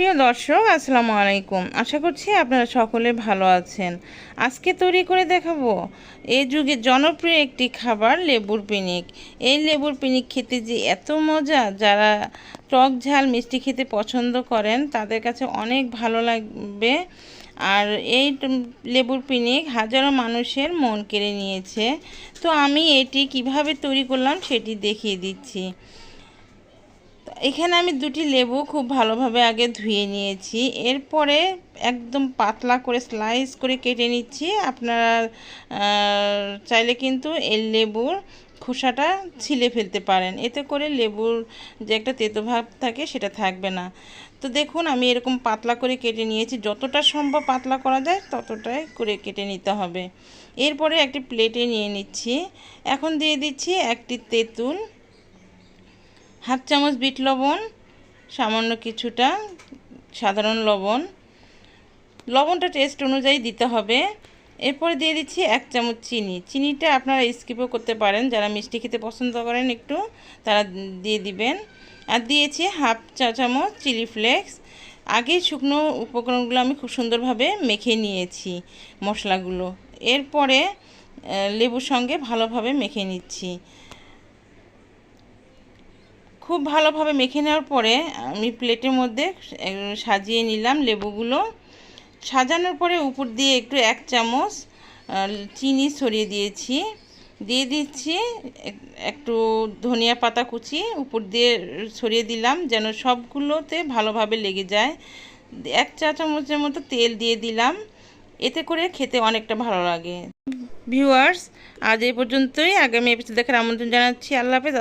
প্রিয় দর্শক, আসসালামু আলাইকুম। আশা করছি আপনারা সকলে ভালো আছেন। আজকে তৈরি করে দেখাবো এই যুগে জনপ্রিয় একটি খাবার লেবুর পিনিক। এই লেবুর পিনিক খেতে যে এত মজা, যারা টক ঝাল মিষ্টি খেতে পছন্দ করেন, তাদের কাছে অনেক ভালো লাগবে। আর এই লেবুর পিনিক হাজারো মানুষের মন কেড়ে নিয়েছে। তো আমি এটি কীভাবে তৈরি করলাম সেটি দেখিয়ে দিচ্ছি। এখানে আমি দুটি লেবু খুব ভালোভাবে আগে ধুয়ে নিয়েছি। এরপরে একদম পাতলা করে স্লাইস করে কেটে নিচ্ছি। আপনারা চাইলে কিন্তু এই লেবুর খোসাটা ছিলে ফেলতে পারেন। এতে করে লেবুর যে একটা তেতো ভাব থাকে সেটা থাকবে না। তো দেখুন, আমি এরকম পাতলা করে কেটে নিয়েছি। যতটা সম্ভব পাতলা করা যায়, ততটাই করে কেটে নিতে হবে। এরপরে একটি প্লেটে নিয়ে নিচ্ছি। এখন দিয়ে দিচ্ছি একটি তেঁতুল। হাফ চামচ বিট লবণ, সামান্য কিছুটা সাধারণ লবণ। লবণটা টেস্ট অনুযায়ী দিতে হবে। এরপরে দিয়ে দিচ্ছি এক চামচ চিনি। চিনিটা আপনারা স্কিপও করতে পারেন। যারা মিষ্টি খেতে পছন্দ করেন একটু, তারা দিয়ে দিবেন। আর দিয়েছি হাফ চা চামচ চিলি ফ্লেক্স। আগেই শুকনো উপকরণগুলো আমি খুব সুন্দরভাবে মেখে নিয়েছি মশলাগুলো। এরপরে লেবুর সঙ্গে ভালোভাবে মেখে নিচ্ছি। খুব ভালোভাবে মেখে নেওয়ার পরে আমি প্লেটের মধ্যে সাজিয়ে নিলাম লেবুগুলো। সাজানোর পরে উপর দিয়ে একটু এক চামচ চিনি ছড়িয়ে দিয়েছি। দিয়ে দিচ্ছি একটু ধনিয়া পাতা কুচি, উপর দিয়ে ছড়িয়ে দিলাম যেন সবগুলোতে ভালোভাবে লেগে যায়। এক চা চামচের মতো তেল দিয়ে দিলাম, এতে করে খেতে অনেকটা ভালো লাগে। ভিউয়ার্স, আজ এই পর্যন্তই। আগামী এপিসোড দেখার আমন্ত্রণ জানাচ্ছি। আল্লাহ হাফেজ